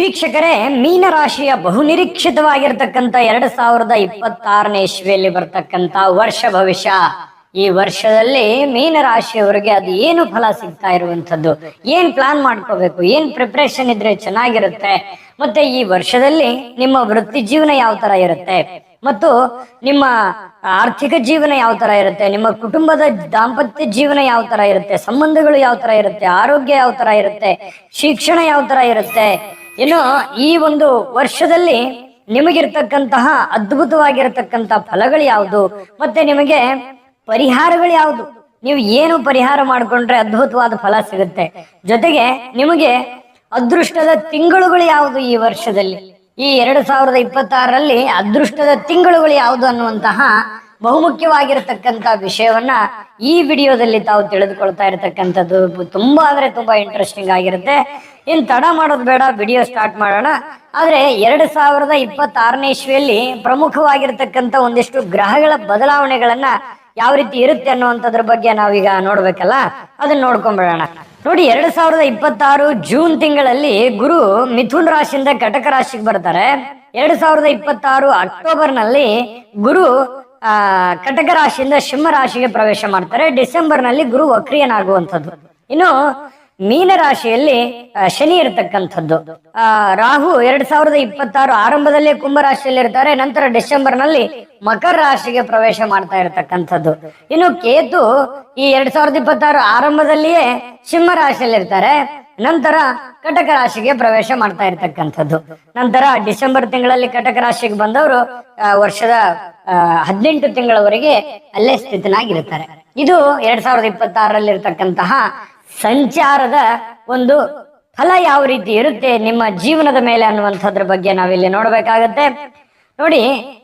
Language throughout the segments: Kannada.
ವೀಕ್ಷಕರೇ, ಮೀನರಾಶಿಯ ಬಹುನಿರೀಕ್ಷಿತವಾಗಿರ್ತಕ್ಕಂಥ ಎರಡ್ ಸಾವಿರದ ಇಪ್ಪತ್ತಾರನೇ ಇಸ್ವಿಯಲ್ಲಿ ಬರ್ತಕ್ಕಂಥ ವರ್ಷ ಭವಿಷ್ಯ. ಈ ವರ್ಷದಲ್ಲಿ ಮೀನರಾಶಿಯವರಿಗೆ ಅದು ಏನು ಫಲ ಸಿಗ್ತಾ ಇರುವಂತದ್ದು ಏನ್ ಪ್ಲಾನ್ ಮಾಡ್ಕೋಬೇಕು? ಏನ್ ಪ್ರಿಪ್ರೇಷನ್ ಇದ್ರೆ ಚೆನ್ನಾಗಿರುತ್ತೆ? ಮತ್ತೆ ಈ ವರ್ಷದಲ್ಲಿ ನಿಮ್ಮ ವೃತ್ತಿ ಜೀವನ ಯಾವ ತರ ಇರುತ್ತೆ? ಮತ್ತು ನಿಮ್ಮ ಆರ್ಥಿಕ ಜೀವನ ಯಾವ ತರ ಇರುತ್ತೆ? ನಿಮ್ಮ ಕುಟುಂಬದ ದಾಂಪತ್ಯ ಜೀವನ ಯಾವ ತರ ಇರುತ್ತೆ? ಸಂಬಂಧಗಳು ಯಾವ ತರ ಇರುತ್ತೆ? ಆರೋಗ್ಯ ಯಾವ ತರ ಇರುತ್ತೆ? ಶಿಕ್ಷಣ ಯಾವ ತರ ಇರುತ್ತೆ? ಇನ್ನು ಈ ಒಂದು ವರ್ಷದಲ್ಲಿ ನಿಮಗಿರ್ತಕ್ಕಂತಹ ಅದ್ಭುತವಾಗಿರತಕ್ಕಂತ ಫಲಗಳು ಯಾವುದು? ಮತ್ತೆ ನಿಮಗೆ ಪರಿಹಾರಗಳು ಯಾವುದು? ನೀವು ಏನು ಪರಿಹಾರ ಮಾಡ್ಕೊಂಡ್ರೆ ಅದ್ಭುತವಾದ ಫಲ ಸಿಗುತ್ತೆ. ಜೊತೆಗೆ ನಿಮಗೆ ಅದೃಷ್ಟದ ತಿಂಗಳುಗಳು ಯಾವುದು ಈ ವರ್ಷದಲ್ಲಿ? ಈ ಎರಡು ಸಾವಿರದ ಇಪ್ಪತ್ತಾರರಲ್ಲಿ ಅದೃಷ್ಟದ ತಿಂಗಳುಗಳು ಯಾವುದು ಅನ್ನುವಂತಹ ಬಹುಮುಖ್ಯವಾಗಿರತಕ್ಕಂತ ವಿಷಯವನ್ನ ಈ ವಿಡಿಯೋದಲ್ಲಿ ತಾವು ತಿಳಿದುಕೊಳ್ತಾ ಇರತಕ್ಕಂಥದ್ದು ತುಂಬಾ ಅಂದ್ರೆ ತುಂಬಾ ಇಂಟ್ರೆಸ್ಟಿಂಗ್ ಆಗಿರುತ್ತೆ. ಇನ್ ತಡ ಮಾಡೋದು ಬೇಡ, ವಿಡಿಯೋ ಸ್ಟಾರ್ಟ್ ಮಾಡೋಣ. ಆದ್ರೆ ಎರಡು ಸಾವಿರದ ಇಪ್ಪತ್ತಾರನೇ ಇಸ್ವಿಯಲ್ಲಿ ಪ್ರಮುಖವಾಗಿರ್ತಕ್ಕಂಥ ಒಂದಿಷ್ಟು ಗ್ರಹಗಳ ಬದಲಾವಣೆಗಳನ್ನ ಯಾವ ರೀತಿ ಇರುತ್ತೆ ಅನ್ನುವಂಥದ್ರ ಬಗ್ಗೆ ನಾವೀಗ ನೋಡ್ಬೇಕಲ್ಲ? ಅದನ್ನ ನೋಡ್ಕೊಂಡ್ಬಿಡೋಣ. ನೋಡಿ, ಎರಡ್ ಸಾವಿರದ ಇಪ್ಪತ್ತಾರು ಜೂನ್ ತಿಂಗಳಲ್ಲಿ ಗುರು ಮಿಥುನ್ ರಾಶಿಯಿಂದ ಕಟಕ ರಾಶಿಗೆ ಬರ್ತಾರೆ. ಎರಡ್ ಸಾವಿರದ ಇಪ್ಪತ್ತಾರು ಅಕ್ಟೋಬರ್ನಲ್ಲಿ ಗುರು ಕಟಕ ರಾಶಿಯಿಂದ ಸಿಂಹ ರಾಶಿಗೆ ಪ್ರವೇಶ ಮಾಡ್ತಾರೆ. ಡಿಸೆಂಬರ್ನಲ್ಲಿ ಗುರು ವಕ್ರಿಯನಾಗುವಂಥದ್ದು. ಇನ್ನು ಮೀನ ರಾಶಿಯಲ್ಲಿ ಶನಿ ಇರತಕ್ಕಂಥದ್ದು. ಆ, ರಾಹು ಎರಡ್ ಸಾವಿರದ ಇಪ್ಪತ್ತಾರು ಆರಂಭದಲ್ಲೇ ಕುಂಭ ರಾಶಿಯಲ್ಲಿ ಇರ್ತಾರೆ ನಂತರ ಡಿಸೆಂಬರ್ನಲ್ಲಿ ಮಕರ ರಾಶಿಗೆ ಪ್ರವೇಶ ಮಾಡ್ತಾ ಇರತಕ್ಕಂಥದ್ದು. ಇನ್ನು ಕೇತು ಈ ಎರಡ್ ಸಾವಿರದ ಇಪ್ಪತ್ತಾರು ಆರಂಭದಲ್ಲಿಯೇ ಸಿಂಹ ರಾಶಿಯಲ್ಲಿ ಇರ್ತಾರೆ ನಂತರ ಕಟಕ ರಾಶಿಗೆ ಪ್ರವೇಶ ಮಾಡ್ತಾ ಇರ್ತಕ್ಕಂಥದ್ದು. ನಂತರ ಡಿಸೆಂಬರ್ ತಿಂಗಳಲ್ಲಿ ಕಟಕ ರಾಶಿಗೆ ಬಂದವರು ವರ್ಷದ ಹದಿನೆಂಟು ತಿಂಗಳವರೆಗೆ ಅಲ್ಲೇ ಸ್ಥಿತನಾಗಿರ್ತಾರೆ ಇದು ಎರಡ್ ಸಾವಿರದ ಇಪ್ಪತ್ತಾರರಲ್ಲಿ ಇರತಕ್ಕಂತಹ ಸಂಚಾರದ ಒಂದು ಫಲ ಯಾವ ರೀತಿ ಇರುತ್ತೆ, ನಿಮ್ಮ ಜೀವನದ ಮೇಲೆ ಅನ್ನುವಂಥದ್ರ ಬಗ್ಗೆ ನಾವಿಲ್ಲಿ ನೋಡ್ಬೇಕಾಗತ್ತೆ. ನೋಡಿ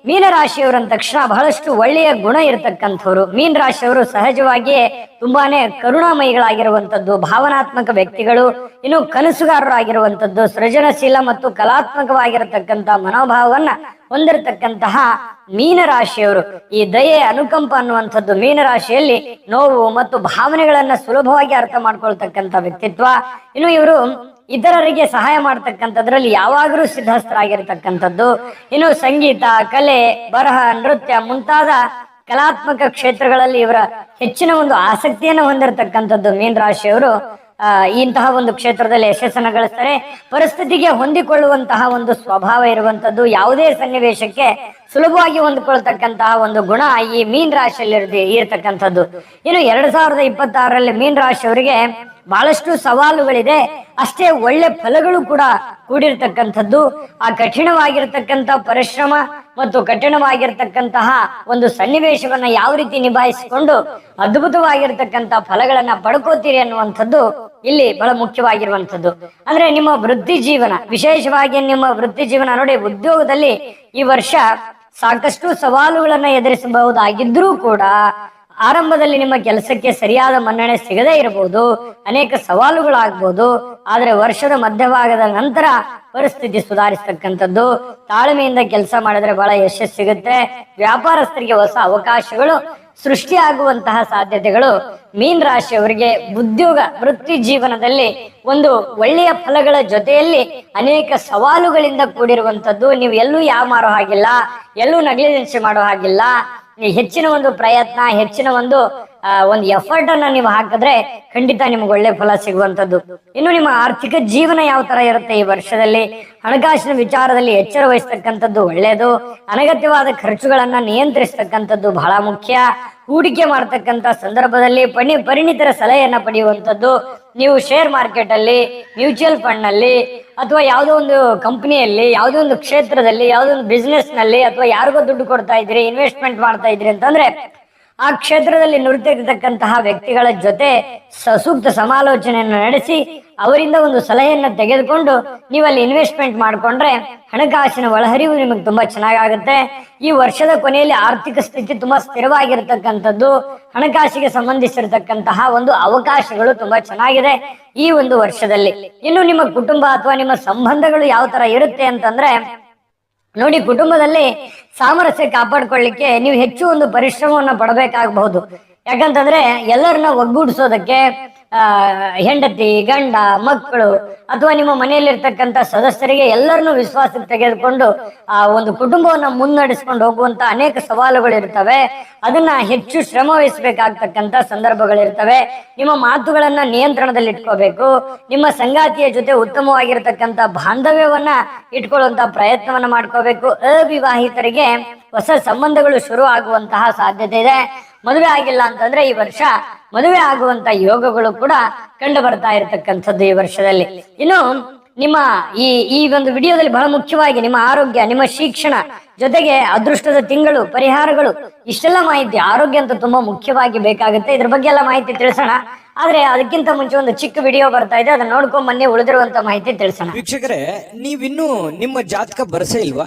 ಮೀನರಾಶಿಯವರು ಅಂದ ತಕ್ಷಣ ಬಹಳಷ್ಟು ಒಳ್ಳೆಯ ಗುಣ ಇರತಕ್ಕಂಥವ್ರು. ಮೀನ ರಾಶಿಯವರು ಸಹಜವಾಗಿಯೇ ತುಂಬಾನೇ ಕರುಣಾಮಯಿಗಳಾಗಿರುವಂತದ್ದು ಭಾವನಾತ್ಮಕ ವ್ಯಕ್ತಿಗಳು, ಇನ್ನು ಕನಸುಗಾರರಾಗಿರುವಂತದ್ದು ಸೃಜನಶೀಲ ಮತ್ತು ಕಲಾತ್ಮಕವಾಗಿರತಕ್ಕಂತ ಮನೋಭಾವವನ್ನ ಹೊಂದಿರತಕ್ಕಂತಹ ಮೀನರಾಶಿಯವರು ಈ ದಯೆ, ಅನುಕಂಪ ಅನ್ನುವಂಥದ್ದು ಮೀನರಾಶಿಯಲ್ಲಿ ನೋವು ಮತ್ತು ಭಾವನೆಗಳನ್ನ ಸುಲಭವಾಗಿ ಅರ್ಥ ಮಾಡ್ಕೊಳ್ತಕ್ಕಂಥ ವ್ಯಕ್ತಿತ್ವ. ಇನ್ನು ಇವರು ಇತರರಿಗೆ ಸಹಾಯ ಮಾಡ್ತಕ್ಕಂಥದ್ರಲ್ಲಿ ಯಾವಾಗಲೂ ಸಿದ್ಧಸ್ಥರಾಗಿರ್ತಕ್ಕಂಥದ್ದು. ಇನ್ನು ಸಂಗೀತ, ಕಲೆ, ಬರಹ, ನೃತ್ಯ ಮುಂತಾದ ಕಲಾತ್ಮಕ ಕ್ಷೇತ್ರಗಳಲ್ಲಿ ಇವರ ಹೆಚ್ಚಿನ ಒಂದು ಆಸಕ್ತಿಯನ್ನು ಹೊಂದಿರತಕ್ಕಂಥದ್ದು ಮೀನ್ ರಾಶಿಯವರು ಇಂತಹ ಒಂದು ಕ್ಷೇತ್ರದಲ್ಲಿ ಯಶಸ್ಸನ್ನು ಗಳಿಸ್ತಾರೆ. ಪರಿಸ್ಥಿತಿಗೆ ಹೊಂದಿಕೊಳ್ಳುವಂತಹ ಒಂದು ಸ್ವಭಾವ ಇರುವಂತದ್ದು ಯಾವುದೇ ಸನ್ನಿವೇಶಕ್ಕೆ ಸುಲಭವಾಗಿ ಹೊಂದಿಕೊಳ್ತಕ್ಕಂತಹ ಒಂದು ಗುಣ ಈ ಮೀನ್ ರಾಶಿಯಲ್ಲಿ ಇರತಕ್ಕಂಥದ್ದು. ಇನ್ನು ಎರಡ್ ಸಾವಿರದ ಇಪ್ಪತ್ತಾರರಲ್ಲಿ ಮೀನ್ ರಾಶಿಯವರಿಗೆ ಬಹಳಷ್ಟು ಸವಾಲುಗಳಿದೆ. ಅಷ್ಟೇ ಒಳ್ಳೆ ಫಲಗಳು ಕೂಡ ಕೂಡಿರ್ತಕ್ಕಂಥದ್ದು. ಆ ಕಠಿಣವಾಗಿರ್ತಕ್ಕಂಥ ಪರಿಶ್ರಮ ಮತ್ತು ಕಠಿಣವಾಗಿರ್ತಕ್ಕಂತಹ ಒಂದು ಸನ್ನಿವೇಶವನ್ನ ಯಾವ ರೀತಿ ನಿಭಾಯಿಸಿಕೊಂಡು ಅದ್ಭುತವಾಗಿರ್ತಕ್ಕಂತಹ ಫಲಗಳನ್ನ ಪಡ್ಕೋತೀರಿ ಅನ್ನುವಂಥದ್ದು ಇಲ್ಲಿ ಬಹಳ ಮುಖ್ಯವಾಗಿರುವಂಥದ್ದು. ಅಂದ್ರೆ ನಿಮ್ಮ ವೃತ್ತಿ ಜೀವನ, ವಿಶೇಷವಾಗಿ ನಿಮ್ಮ ವೃತ್ತಿ ಜೀವನ ನೋಡಿ ಉದ್ಯೋಗದಲ್ಲಿ ಈ ವರ್ಷ ಸಾಕಷ್ಟು ಸವಾಲುಗಳನ್ನ ಎದುರಿಸಬಹುದಾಗಿದ್ರೂ ಕೂಡ ಆರಂಭದಲ್ಲಿ ನಿಮ್ಮ ಕೆಲಸಕ್ಕೆ ಸರಿಯಾದ ಮನ್ನಣೆ ಸಿಗದೇ ಇರಬಹುದು, ಅನೇಕ ಸವಾಲುಗಳಾಗ್ಬೋದು, ಆದ್ರೆ ವರ್ಷದ ಮಧ್ಯಭಾಗದ ನಂತರ ಪರಿಸ್ಥಿತಿ ಸುಧಾರಿಸತಕ್ಕಂಥದ್ದು. ತಾಳ್ಮೆಯಿಂದ ಕೆಲಸ ಮಾಡಿದ್ರೆ ಬಹಳ ಯಶಸ್ಸು ಸಿಗುತ್ತೆ. ವ್ಯಾಪಾರಸ್ಥರಿಗೆ ಹೊಸ ಅವಕಾಶಗಳು ಸೃಷ್ಟಿಯಾಗುವಂತಹ ಸಾಧ್ಯತೆಗಳು. ಮೀನ್ ರಾಶಿಯವರಿಗೆ ಉದ್ಯೋಗ, ವೃತ್ತಿ ಜೀವನದಲ್ಲಿ ಒಂದು ಒಳ್ಳೆಯ ಫಲಗಳ ಜೊತೆಯಲ್ಲಿ ಅನೇಕ ಸವಾಲುಗಳಿಂದ ಕೂಡಿರುವಂತದ್ದು ನೀವು ಎಲ್ಲೂ ಯಾವ ಮಾರೋ ಹಾಗಿಲ್ಲ, ಎಲ್ಲೂ ನಗ್ಲಿಜೆನ್ಸಿ ಮಾಡೋ ಹಾಗಿಲ್ಲ. ಹೆಚ್ಚಿನ ಒಂದು ಪ್ರಯತ್ನ ಹೆಚ್ಚಿನ ಒಂದು ಒಂದು ಎಫರ್ಟ್ ಅನ್ನ ನೀವು ಹಾಕಿದ್ರೆ ಖಂಡಿತ ನಿಮ್ಗೆ ಒಳ್ಳೆ ಫಲ ಸಿಗುವಂತದ್ದು ಇನ್ನು ನಿಮ್ಮ ಆರ್ಥಿಕ ಜೀವನ ಯಾವ ತರ ಇರುತ್ತೆ ಈ ವರ್ಷದಲ್ಲಿ? ಹಣಕಾಸಿನ ವಿಚಾರದಲ್ಲಿ ಎಚ್ಚರ ವಹಿಸ್ತಕ್ಕಂಥದ್ದು ಒಳ್ಳೆಯದು. ಅನಗತ್ಯವಾದ ಖರ್ಚುಗಳನ್ನ ನಿಯಂತ್ರಿಸ್ತಕ್ಕಂಥದ್ದು ಬಹಳ ಮುಖ್ಯ. ಹೂಡಿಕೆ ಮಾಡ್ತಕ್ಕಂಥ ಸಂದರ್ಭದಲ್ಲಿ ಪಣಿ, ಪರಿಣಿತರ ಸಲಹೆಯನ್ನ ಪಡೆಯುವಂಥದ್ದು. ನೀವು ಶೇರ್ ಮಾರ್ಕೆಟ್ ಅಲ್ಲಿ ಮ್ಯೂಚುವಲ್ ಫಂಡ್ನಲ್ಲಿ ಅಥವಾ ಯಾವುದೋ ಒಂದು ಕಂಪನಿಯಲ್ಲಿ ಯಾವುದೋ ಒಂದು ಕ್ಷೇತ್ರದಲ್ಲಿ, ಯಾವುದೋ ಒಂದು ಬಿಸ್ನೆಸ್ನಲ್ಲಿ, ಅಥವಾ ಯಾರಿಗೋ ದುಡ್ಡು ಕೊಡ್ತಾ ಇದ್ರಿ ಇನ್ವೆಸ್ಟ್ಮೆಂಟ್ ಮಾಡ್ತಾ ಇದ್ರಿ ಅಂತಂದ್ರೆ ಆ ಕ್ಷೇತ್ರದಲ್ಲಿ ನುರಿತಿರ್ತಕ್ಕಂತಹ ವ್ಯಕ್ತಿಗಳ ಜೊತೆ ಸಸೂಕ್ತ ಸೂಕ್ತ ಸಮಾಲೋಚನೆಯನ್ನು ನಡೆಸಿ ಅವರಿಂದ ಒಂದು ಸಲಹೆಯನ್ನು ತೆಗೆದುಕೊಂಡು ನೀವಲ್ಲಿ ಇನ್ವೆಸ್ಟ್ಮೆಂಟ್ ಮಾಡ್ಕೊಂಡ್ರೆ ಹಣಕಾಸಿನ ಒಳಹರಿವು ನಿಮಗೆ ತುಂಬಾ ಚೆನ್ನಾಗಾಗುತ್ತೆ. ಈ ವರ್ಷದ ಕೊನೆಯಲ್ಲಿ ಆರ್ಥಿಕ ಸ್ಥಿತಿ ತುಂಬಾ ಸ್ಥಿರವಾಗಿರತಕ್ಕಂಥದ್ದು, ಹಣಕಾಸಿಗೆ ಸಂಬಂಧಿಸಿರತಕ್ಕಂತಹ ಒಂದು ಅವಕಾಶಗಳು ತುಂಬಾ ಚೆನ್ನಾಗಿದೆ ಈ ಒಂದು ವರ್ಷದಲ್ಲಿ. ಇನ್ನು ನಿಮ್ಮ ಕುಟುಂಬ ಅಥವಾ ನಿಮ್ಮ ಸಂಬಂಧಗಳು ಯಾವ ತರ ಇರುತ್ತೆ ಅಂತಂದ್ರೆ ನೋಡಿ ಕುಟುಂಬದಲ್ಲಿ ಸಾಮರಸ್ಯ ಕಾಪಾಡ್ಕೊಳ್ಳಿಕ್ಕೆ ನೀವು ಹೆಚ್ಚು ಒಂದು ಪರಿಶ್ರಮವನ್ನು ಪಡಬೇಕಾಗಬಹುದು. ಯಾಕಂತಂದ್ರೆ ಎಲ್ಲರನ್ನ ಒಗ್ಗೂಡಿಸೋದಕ್ಕೆ ಹೆಂಡತಿ, ಗಂಡ, ಮಕ್ಕಳು, ಅಥವಾ ನಿಮ್ಮ ಮನೆಯಲ್ಲಿರ್ತಕ್ಕಂಥ ಸದಸ್ಯರಿಗೆ ಎಲ್ಲರನ್ನೂ ವಿಶ್ವಾಸಕ್ಕೆ ತೆಗೆದುಕೊಂಡು ಆ ಒಂದು ಕುಟುಂಬವನ್ನ ಮುನ್ನಡೆಸ್ಕೊಂಡು ಹೋಗುವಂತ ಅನೇಕ ಸವಾಲುಗಳು ಇರ್ತವೆ ಅದನ್ನ ಹೆಚ್ಚು ಶ್ರಮ ವಹಿಸಬೇಕಾಗ್ತಕ್ಕಂಥ ಸಂದರ್ಭಗಳಿರ್ತವೆ. ನಿಮ್ಮ ಮಾತುಗಳನ್ನ ನಿಯಂತ್ರಣದಲ್ಲಿ ಇಟ್ಕೋಬೇಕು. ನಿಮ್ಮ ಸಂಗಾತಿಯ ಜೊತೆ ಉತ್ತಮವಾಗಿರ್ತಕ್ಕಂಥ ಬಾಂಧವ್ಯವನ್ನ ಇಟ್ಕೊಳ್ಳುವಂತ ಪ್ರಯತ್ನವನ್ನ ಮಾಡ್ಕೋಬೇಕು. ಅವಿವಾಹಿತರಿಗೆ ಹೊಸ ಸಂಬಂಧಗಳು ಶುರು ಆಗುವಂತಹ ಸಾಧ್ಯತೆ ಇದೆ. ಮದುವೆ ಆಗಿಲ್ಲ ಅಂತಂದ್ರೆ ಈ ವರ್ಷ ಮದುವೆ ಆಗುವಂತ ಯೋಗಗಳು ಕೂಡ ಕಂಡು ಬರ್ತಾ ಇರತಕ್ಕಂಥದ್ದು ಈ ವರ್ಷದಲ್ಲಿ. ಇನ್ನು ನಿಮ್ಮ ಈ ಈ ಒಂದು ವಿಡಿಯೋದಲ್ಲಿ ಬಹಳ ಮುಖ್ಯವಾಗಿ ನಿಮ್ಮ ಆರೋಗ್ಯ, ನಿಮ್ಮ ಶಿಕ್ಷಣ ಜೊತೆಗೆ ಅದೃಷ್ಟದ ತಿಂಗಳು, ಪರಿಹಾರಗಳು, ಇಷ್ಟೆಲ್ಲ ಮಾಹಿತಿ ಆರೋಗ್ಯ ಅಂತ ತುಂಬಾ ಮುಖ್ಯವಾಗಿ ಬೇಕಾಗುತ್ತೆ. ಇದ್ರ ಬಗ್ಗೆ ಎಲ್ಲ ಮಾಹಿತಿ ತಿಳಿಸೋಣ. ಆದ್ರೆ ಅದಕ್ಕಿಂತ ಮುಂಚೆ ಒಂದು ಚಿಕ್ಕ ವಿಡಿಯೋ ಬರ್ತಾ ಇದೆ. ಅದನ್ನ ನೋಡ್ಕೊಂಡ್ ಬನ್ನಿ, ಉಳಿದಿರುವಂತ ಮಾಹಿತಿ ತಿಳಿಸೋಣ. ವೀಕ್ಷಕರೇ, ನೀವಿನ್ನೂ ನಿಮ್ಮ ಜಾತಕ ಬರಸೇ ಇಲ್ವಾ?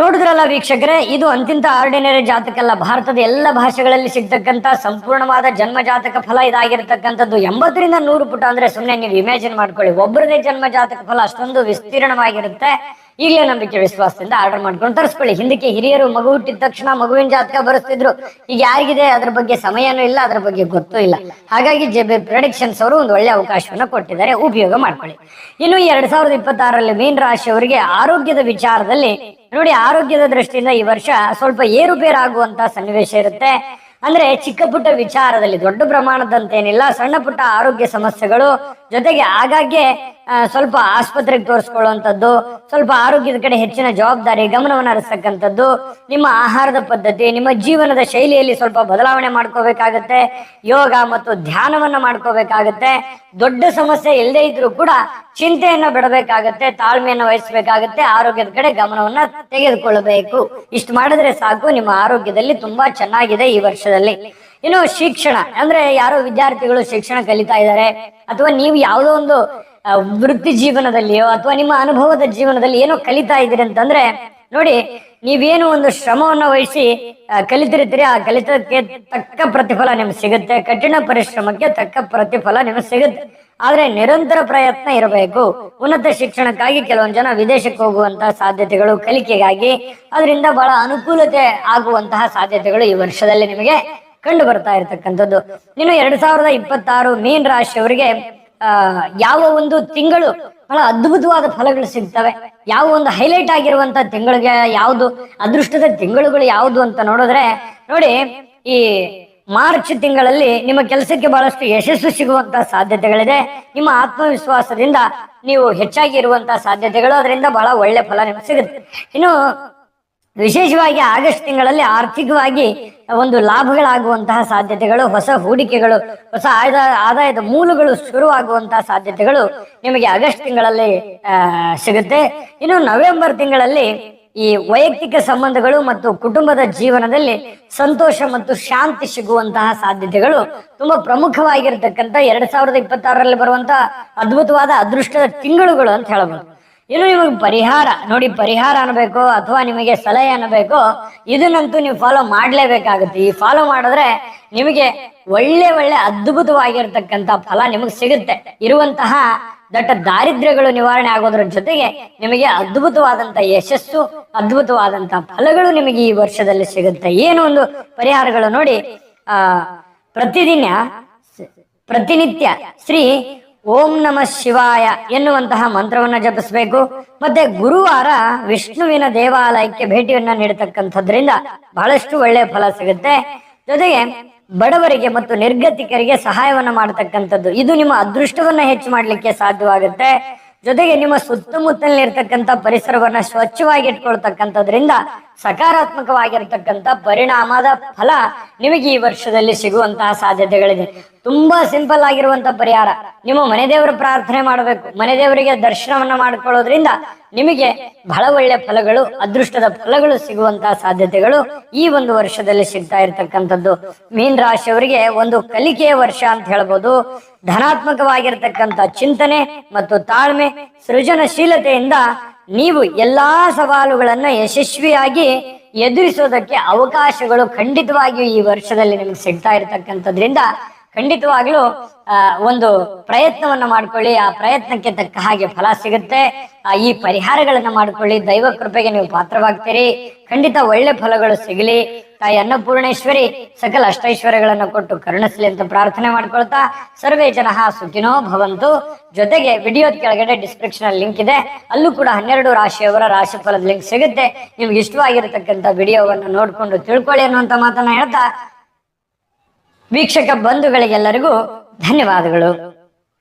ನೋಡಿದ್ರಲ್ಲ ವೀಕ್ಷಕರೇ, ಇದು ಅಂತಿಂತ ಆರ್ಡಿನರಿ ಜಾತಕ ಅಲ್ಲ ಭಾರತದ ಎಲ್ಲ ಭಾಷೆಗಳಲ್ಲಿ ಸಿಗ್ತಕ್ಕಂತ ಸಂಪೂರ್ಣವಾದ ಜನ್ಮ ಜಾತಕ ಫಲ ಇದಾಗಿರ್ತಕ್ಕಂಥದ್ದು ಎಂಬತ್ತರಿಂದ ನೂರು ಪುಟ ಅಂದ್ರೆ ಸುಮ್ಮನೆ ನೀವು ಇಮ್ಯಾಜಿನ್ ಮಾಡ್ಕೊಳ್ಳಿ. ಒಬ್ಬರದೇ ಜನ್ಮ ಜಾತಕ ಫಲ ಅಷ್ಟೊಂದು ವಿಸ್ತೀರ್ಣವಾಗಿರುತ್ತೆ. ಈಗಲೇ ನಂಬಿಕೆ ವಿಶ್ವಾಸದಿಂದ ಆರ್ಡರ್ ಮಾಡ್ಕೊಂಡು ತರಿಸ್ಕೊಳ್ಳಿ. ಹಿಂದಕ್ಕೆ ಹಿರಿಯರು ಮಗು ಹುಟ್ಟಿದ ತಕ್ಷಣ ಮಗುವಿನ ಜಾತಕ ಬರೆಸ್ತಿದ್ರು. ಈಗ ಯಾರಿಗಿದೆ? ಅದ್ರ ಬಗ್ಗೆ ಸಮಯನೂ ಇಲ್ಲ, ಅದ್ರ ಬಗ್ಗೆ ಗೊತ್ತೂ ಇಲ್ಲ. ಹಾಗಾಗಿ ಜೆ ಪ್ರೊಡಿಕ್ಷನ್ಸ್ ಅವರು ಒಂದು ಒಳ್ಳೆ ಅವಕಾಶವನ್ನ ಕೊಟ್ಟಿದ್ದಾರೆ. ಉಪಯೋಗ ಮಾಡ್ಕೊಳ್ಳಿ. ಇನ್ನು ಎರಡ್ ಸಾವಿರದ ಇಪ್ಪತ್ತಾರರಲ್ಲಿ ಮೀನ್ ರಾಶಿಯವರಿಗೆ ಆರೋಗ್ಯದ ವಿಚಾರದಲ್ಲಿ ನೋಡಿ, ಆರೋಗ್ಯದ ದೃಷ್ಟಿಯಿಂದ ಈ ವರ್ಷ ಸ್ವಲ್ಪ ಏರುಪೇರಾಗುವಂತ ಸನ್ನಿವೇಶ ಇರುತ್ತೆ. ಅಂದ್ರೆ ಚಿಕ್ಕ ಪುಟ್ಟ ವಿಚಾರದಲ್ಲಿ ದೊಡ್ಡ ಪ್ರಮಾಣದಂತೇನಿಲ್ಲ. ಸಣ್ಣ ಪುಟ್ಟ ಆರೋಗ್ಯ ಸಮಸ್ಯೆಗಳು ಜೊತೆಗೆ ಆಗಾಗ್ಗೆ ಸ್ವಲ್ಪ ಆಸ್ಪತ್ರೆಗೆ ತೋರಿಸ್ಕೊಳ್ಳುವಂಥದ್ದು, ಸ್ವಲ್ಪ ಆರೋಗ್ಯದ ಕಡೆ ಹೆಚ್ಚಿನ ಜವಾಬ್ದಾರಿ, ಗಮನವನ್ನು ಹರಿಸ್ತಕ್ಕಂಥದ್ದು ನಿಮ್ಮ ಆಹಾರದ ಪದ್ಧತಿ, ನಿಮ್ಮ ಜೀವನದ ಶೈಲಿಯಲ್ಲಿ ಸ್ವಲ್ಪ ಬದಲಾವಣೆ ಮಾಡ್ಕೋಬೇಕಾಗತ್ತೆ, ಯೋಗ ಮತ್ತು ಧ್ಯಾನವನ್ನ ಮಾಡ್ಕೋಬೇಕಾಗತ್ತೆ, ದೊಡ್ಡ ಸಮಸ್ಯೆ ಇಲ್ಲದೆ ಇದ್ರೂ ಕೂಡ ಚಿಂತೆಯನ್ನು ಬಿಡಬೇಕಾಗತ್ತೆ, ತಾಳ್ಮೆಯನ್ನ ವಹಿಸಬೇಕಾಗತ್ತೆ, ಆರೋಗ್ಯದ ಕಡೆ ಗಮನವನ್ನ ತೆಗೆದುಕೊಳ್ಳಬೇಕು. ಇಷ್ಟು ಮಾಡಿದ್ರೆ ಸಾಕು, ನಿಮ್ಮ ಆರೋಗ್ಯದಲ್ಲಿ ತುಂಬಾ ಚೆನ್ನಾಗಿದೆ ಈ ವರ್ಷದಲ್ಲಿ. ಇನ್ನು ಶಿಕ್ಷಣ, ಅಂದ್ರೆ ಯಾರೋ ವಿದ್ಯಾರ್ಥಿಗಳು ಶಿಕ್ಷಣ ಕಲಿತಾ ಇದ್ದಾರೆ, ಅಥವಾ ನೀವು ಯಾವುದೋ ಒಂದು ವೃತ್ತಿ ಜೀವನದಲ್ಲಿಯೋ, ಅಥವಾ ನಿಮ್ಮ ಅನುಭವದ ಜೀವನದಲ್ಲಿ ಏನೋ ಕಲಿತಾ ಇದ್ದೀರಿ ಅಂತಂದ್ರೆ, ನೋಡಿ, ನೀವೇನು ಒಂದು ಶ್ರಮವನ್ನ ವಹಿಸಿ ಕಲಿತಿರ್ತೀರಿ, ಆ ಕಲಿತಕ್ಕೆ ತಕ್ಕ ಪ್ರತಿಫಲ ನಿಮ್ಗೆ ಸಿಗುತ್ತೆ, ಕಠಿಣ ಪರಿಶ್ರಮಕ್ಕೆ ತಕ್ಕ ಪ್ರತಿಫಲ ನಿಮ್ಗೆ ಸಿಗುತ್ತೆ. ಆದ್ರೆ ನಿರಂತರ ಪ್ರಯತ್ನ ಇರಬೇಕು. ಉನ್ನತ ಶಿಕ್ಷಣಕ್ಕಾಗಿ ಕೆಲವೊಂದು ಜನ ವಿದೇಶಕ್ಕೆ ಹೋಗುವಂತಹ ಸಾಧ್ಯತೆಗಳು ಕಲಿಕೆಗಾಗಿ, ಅದರಿಂದ ಬಹಳ ಅನುಕೂಲತೆ ಆಗುವಂತಹ ಸಾಧ್ಯತೆಗಳು ಈ ವರ್ಷದಲ್ಲಿ ನಿಮಗೆ ಕಂಡು ಬರ್ತಾ ಇರತಕ್ಕಂಥದ್ದು. ಇನ್ನು ಎರಡ್ ಸಾವಿರದ ಇಪ್ಪತ್ತಾರು ಮೀನ್ ರಾಶಿಯವರಿಗೆ ಯಾವ ಒಂದು ತಿಂಗಳು ಬಹಳ ಅದ್ಭುತವಾದ ಫಲಗಳು ಸಿಗ್ತವೆ. ಯಾವ ಒಂದು ಹೈಲೈಟ್ ಆಗಿರುವಂತ ತಿಂಗಳಿಗೆ ಯಾವುದು, ಅದೃಷ್ಟದ ತಿಂಗಳುಗಳು ಯಾವುದು ಅಂತ ನೋಡಿದ್ರೆ, ನೋಡಿ ಈ ಮಾರ್ಚ್ ತಿಂಗಳಲ್ಲಿ ನಿಮ್ಮ ಕೆಲಸಕ್ಕೆ ಬಹಳಷ್ಟು ಯಶಸ್ಸು ಸಿಗುವಂತಹ ಸಾಧ್ಯತೆಗಳಿದೆ. ನಿಮ್ಮ ಆತ್ಮವಿಶ್ವಾಸದಿಂದ ನೀವು ಹೆಚ್ಚಾಗಿ ಇರುವಂತಹ ಸಾಧ್ಯತೆಗಳು, ಅದರಿಂದ ಬಹಳ ಒಳ್ಳೆ ಫಲ ನಿಮಗೆ ಸಿಗುತ್ತೆ. ಇನ್ನು ವಿಶೇಷವಾಗಿ ಆಗಸ್ಟ್ ತಿಂಗಳಲ್ಲಿ ಆರ್ಥಿಕವಾಗಿ ಒಂದು ಲಾಭಗಳಾಗುವಂತಹ ಸಾಧ್ಯತೆಗಳು, ಹೊಸ ಹೂಡಿಕೆಗಳು, ಹೊಸ ಆದಾಯ ಆದಾಯದ ಮೂಲಗಳು ಶುರುವಾಗುವಂತಹ ಸಾಧ್ಯತೆಗಳು ನಿಮಗೆ ಆಗಸ್ಟ್ ತಿಂಗಳಲ್ಲಿ ಸಿಗುತ್ತೆ. ಇನ್ನು ನವೆಂಬರ್ ತಿಂಗಳಲ್ಲಿ ಈ ವೈಯಕ್ತಿಕ ಸಂಬಂಧಗಳು ಮತ್ತು ಕುಟುಂಬದ ಜೀವನದಲ್ಲಿ ಸಂತೋಷ ಮತ್ತು ಶಾಂತಿ ಸಿಗುವಂತಹ ಸಾಧ್ಯತೆಗಳು ತುಂಬಾ ಪ್ರಮುಖವಾಗಿರ್ತಕ್ಕಂಥ ಎರಡ್ ಸಾವಿರದ ಇಪ್ಪತ್ತಾರರಲ್ಲಿ ಬರುವಂತಹ ಅದ್ಭುತವಾದ ಅದೃಷ್ಟದ ತಿಂಗಳುಗಳು ಅಂತ ಹೇಳಬಹುದು ಇನ್ನು ನಿಮಗೆ ಪರಿಹಾರ, ನೋಡಿ ಪರಿಹಾರ ಅನ್ಬೇಕು ಅಥವಾ ನಿಮಗೆ ಸಲಹೆ ಅನ್ನಬೇಕು ಇದನ್ನಂತೂ ನೀವು ಫಾಲೋ ಮಾಡಲೇಬೇಕಾಗುತ್ತೆ. ಈ ಫಾಲೋ ಮಾಡಿದ್ರೆ ನಿಮಗೆ ಒಳ್ಳೆ ಒಳ್ಳೆ ಅದ್ಭುತವಾಗಿರ್ತಕ್ಕಂಥ ಫಲ ನಿಮಗೆ ಸಿಗುತ್ತೆ. ಇರುವಂತಹ ದಟ್ಟ ದಾರಿದ್ರ್ಯಗಳು ನಿವಾರಣೆ ಆಗೋದ್ರ ಜೊತೆಗೆ ನಿಮಗೆ ಅದ್ಭುತವಾದಂತ ಯಶಸ್ಸು ಅದ್ಭುತವಾದಂತ ಫಲಗಳು ನಿಮಗೆ ಈ ವರ್ಷದಲ್ಲಿ ಸಿಗುತ್ತೆ. ಏನು ಒಂದು ಪರಿಹಾರಗಳು ನೋಡಿ, ಆ, ಪ್ರತಿದಿನ ಪ್ರತಿನಿತ್ಯ ಶ್ರೀ ಓಂ ನಮ ಶಿವಾಯ ಎನ್ನುವಂತಹ ಮಂತ್ರವನ್ನ ಜಪಿಸಬೇಕು. ಮತ್ತೆ ಗುರುವಾರ ವಿಷ್ಣುವಿನ ದೇವಾಲಯಕ್ಕೆ ಭೇಟಿಯನ್ನ ನೀಡತಕ್ಕಂಥದ್ರಿಂದ ಬಹಳಷ್ಟು ಒಳ್ಳೆಯ ಫಲ ಸಿಗುತ್ತೆ. ಜೊತೆಗೆ ಬಡವರಿಗೆ ಮತ್ತು ನಿರ್ಗತಿಕರಿಗೆ ಸಹಾಯವನ್ನ ಮಾಡತಕ್ಕಂಥದ್ದು. ಇದು ನಿಮ್ಮ ಅದೃಷ್ಟವನ್ನ ಹೆಚ್ಚು ಮಾಡಲಿಕ್ಕೆ ಸಾಧ್ಯವಾಗುತ್ತೆ. ಜೊತೆಗೆ ನಿಮ್ಮ ಸುತ್ತಮುತ್ತಲಿರ್ತಕ್ಕಂಥ ಪರಿಸರವನ್ನ ಸ್ವಚ್ಛವಾಗಿ ಇಟ್ಕೊಳ್ತಕ್ಕಂಥದ್ರಿಂದ ಸಕಾರಾತ್ಮಕವಾಗಿರ್ತಕ್ಕಂಥ ಪರಿಣಾಮದ ಫಲ ನಿಮಗೆ ಈ ವರ್ಷದಲ್ಲಿ ಸಿಗುವಂತಹ ಸಾಧ್ಯತೆಗಳಿದೆ. ತುಂಬಾ ಸಿಂಪಲ್ ಆಗಿರುವಂತ ಪರಿಹಾರ. ನಿಮ್ಮ ಮನೆ ದೇವರ ಪ್ರಾರ್ಥನೆ ಮಾಡಬೇಕು. ಮನೆ ದೇವರಿಗೆ ದರ್ಶನವನ್ನ ಮಾಡ್ಕೊಳ್ಳೋದ್ರಿಂದ ನಿಮಗೆ ಬಹಳ ಒಳ್ಳೆ ಫಲಗಳು, ಅದೃಷ್ಟದ ಫಲಗಳು ಸಿಗುವಂತಹ ಸಾಧ್ಯತೆಗಳು ಈ ಒಂದು ವರ್ಷದಲ್ಲಿ ಸಿಗ್ತಾ ಇರತಕ್ಕಂಥದ್ದು. ಮೀನ್ ರಾಶಿಯವರಿಗೆ ಒಂದು ಕಲಿಕೆಯ ವರ್ಷ ಅಂತ ಹೇಳ್ಬೋದು. ಧನಾತ್ಮಕವಾಗಿರ್ತಕ್ಕಂಥ ಚಿಂತನೆ ಮತ್ತು ತಾಳ್ಮೆ ಸೃಜನಶೀಲತೆಯಿಂದ ನೀವು ಎಲ್ಲಾ ಸವಾಲುಗಳನ್ನು ಯಶಸ್ವಿಯಾಗಿ ಎದುರಿಸೋದಕ್ಕೆ ಅವಕಾಶಗಳು ಖಂಡಿತವಾಗಿಯೂ ಈ ವರ್ಷದಲ್ಲಿ ನಿಮ್ಗೆ ಸಿಗ್ತಾ ಇರತಕ್ಕಂಥದ್ರಿಂದ ಖಂಡಿತವಾಗ್ಲೂ ಒಂದು ಪ್ರಯತ್ನವನ್ನ ಮಾಡ್ಕೊಳ್ಳಿ. ಆ ಪ್ರಯತ್ನಕ್ಕೆ ತಕ್ಕ ಹಾಗೆ ಫಲ ಸಿಗುತ್ತೆ. ಆ, ಈ ಪರಿಹಾರಗಳನ್ನ ಮಾಡ್ಕೊಳ್ಳಿ. ದೈವ ಕೃಪೆಗೆ ನೀವು ಪಾತ್ರವಾಗ್ತೀರಿ. ಖಂಡಿತ ಒಳ್ಳೆ ಫಲಗಳು ಸಿಗಲಿ. ತಾಯಿ ಅನ್ನಪೂರ್ಣೇಶ್ವರಿ ಸಕಲ ಅಷ್ಟೈಶ್ವರ್ಯಗಳನ್ನ ಕೊಟ್ಟು ಕರುಣಿಸಲಿ ಅಂತ ಪ್ರಾರ್ಥನೆ ಮಾಡ್ಕೊಳ್ತಾ ಸರ್ವೇ ಜನ ಸುಖಿನೋ ಭವಂತು. ಜೊತೆಗೆ ವಿಡಿಯೋದ ಕೆಳಗಡೆ ಡಿಸ್ಕ್ರಿಪ್ಷನ್ ಅಲ್ಲಿ ಲಿಂಕ್ ಇದೆ. ಅಲ್ಲೂ ಕೂಡ ಹನ್ನೆರಡು ರಾಶಿಯವರ ರಾಶಿ ಫಲದ ಲಿಂಕ್ ಸಿಗುತ್ತೆ. ನಿಮ್ಗೆ ಇಷ್ಟವಾಗಿರತಕ್ಕಂತ ವಿಡಿಯೋವನ್ನು ನೋಡ್ಕೊಂಡು ತಿಳ್ಕೊಳ್ಳಿ ಅನ್ನುವಂತ ಮಾತನ್ನ ಹೇಳ್ತಾ ವೀಕ್ಷಕ ಬಂಧುಗಳಿಗೆಲ್ಲರಿಗೂ ಧನ್ಯವಾದಗಳು.